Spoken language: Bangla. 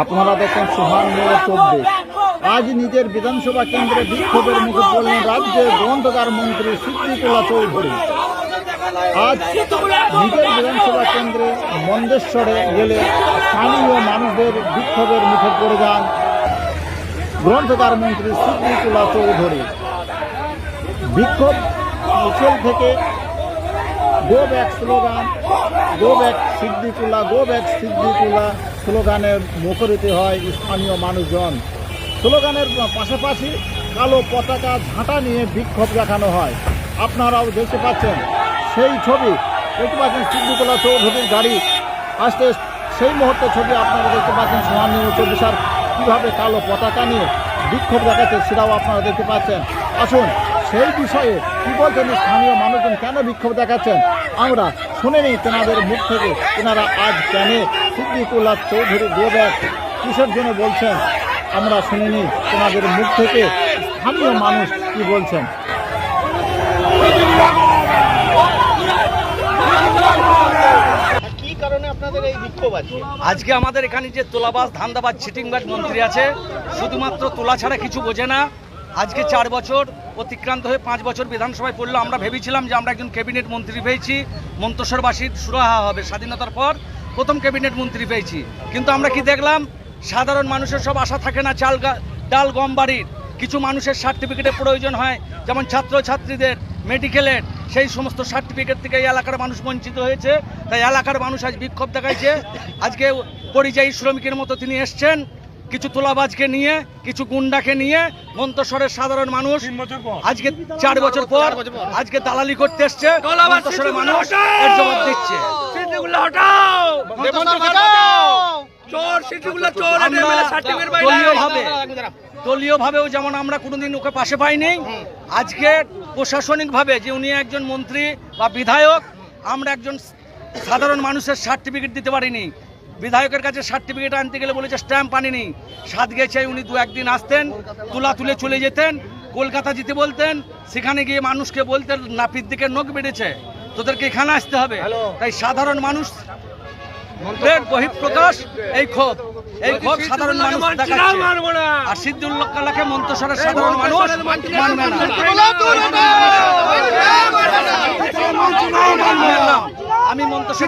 আপনারা দেখেন সুহান মেলা চব্বিশ। আজ নিজের বিধানসভা কেন্দ্রে বিক্ষোভের মুখে পড়লেন রাজ্যের গ্রন্থকার মন্ত্রী সিদ্দিকুল্লাহ চৌধুরী। আজ নিজের বিধানসভা কেন্দ্রে মন্দেশ্বরে গেলে স্থানীয় মানুষদের বিক্ষোভের মুখে পড়ে যান গ্রন্থকার মন্ত্রী সিদ্দিকুল্লাহ চৌধুরী। বিক্ষোভ মিছিল থেকে go back slogan go back Siddiqullah go back Siddiqullah. স্লোগানের মুখরিত হয় স্থানীয় মানুষজন। স্লোগানের পাশাপাশি কালো পতাকা ঝাঁটা নিয়ে বিক্ষোভ দেখানো হয়। আপনারাও দেখতে পাচ্ছেন, সেই ছবি দেখতে পাচ্ছেন সিদ্দিকুল্লাহ চৌধুরীর গাড়ি। আসতে সেই মুহূর্তে ছবি আপনারা দেখতে পাচ্ছেন সোহানি চব্বিশার কীভাবে কালো পতাকা নিয়ে বিক্ষোভ দেখাচ্ছে সেটাও আপনারা দেখতে পাচ্ছেন। আসুন সেই বিষয়ে কি বলছেন? স্থানীয় মানুষজন কেন বিক্ষোভ দেখাচ্ছেন? আমরা শুনে নিই তেনাদের মুখ থেকে। তেনারা আজ কেন সিদ্দিকুল্লাহ চৌধুরী গোব্যাক কিসের জন্য বলছেন? আমরা শুনে নিই তেনাদের মুখ থেকে। স্থানীয় মানুষ কি বলছেন? কি কারণে আপনাদের এই বিক্ষোভ আছে? আজকে আমাদের এখানে যে তোলাবাজ ধান্দাবাজ চিটিংবাজ মন্ত্রী আছে শুধুমাত্র তোলা ছাড়া কিছু বোঝে না। আজকে চার বছর অতিক্রান্ত হয়ে পাঁচ বছর বিধানসভায় পড়ল। আমরা ভেবেছিলাম যে আমরা একজন ক্যাবিনেট মন্ত্রী পেয়েছি মন্তসরবাসীর সুরাহা হবে স্বাধীনতার পর প্রথম ক্যাবিনেট মন্ত্রী পেয়েছি কিন্তু আমরা কি দেখলাম? সাধারণ মানুষের সব আশা থাকে না, চাল ডাল গম বাড়ির। কিছু মানুষের সার্টিফিকেটের প্রয়োজন হয়, যেমন ছাত্রছাত্রীদের, মেডিকেলের। সেই সমস্ত সার্টিফিকেট থেকে এই এলাকার মানুষ বঞ্চিত হয়েছে। তাই এলাকার মানুষ আজ বিক্ষোভ দেখাইছে। আজকে পরিযায়ী শ্রমিকের মতো তিনি এসছেন। কিছু তোলাবাজকে নিয়ে কিছু গুন্ডাকে নিয়ে মন্তসরের সাধারণ মানুষ আজকে চার বছর পর আজকে দালালি করতে এসছে মন্তসরের মানুষ এর জবাব দিচ্ছে। দলীয়ভাবে দলীয়ভাবেও যেমন আমরা কোনোদিন ওকে পাশে পাইনি আজকে প্রশাসনিকভাবে যে উনি একজন মন্ত্রী বা বিধায়ক আমরা একজন সাধারণ মানুষের সার্টিফিকেট দিতে পারিনি। বিধায়কের কাছে সার্টিফিকেট আনতে গেলে বলেছে স্ট্যাম্প আনিনি। সাত গেছে উনি দু একদিন আসতেন তুলা তুলে চলে যেতেন কলকাতা যেতে বলতেন সেখানে গিয়ে মানুষকে বলতেন নাপির দিকে নখ বেড়েছে তোদেরকে এখানে আসতে হবে। তাই সাধারণ মানুষ বহিঃপ্রকাশ এই ক্ষোভ এই ক্ষোভ সাধারণ মানুষ আর সিদ্দুল্লাহ কালাকে মন্তসরের সাধারণ মানুষ মানবে না। আমি মন্তসর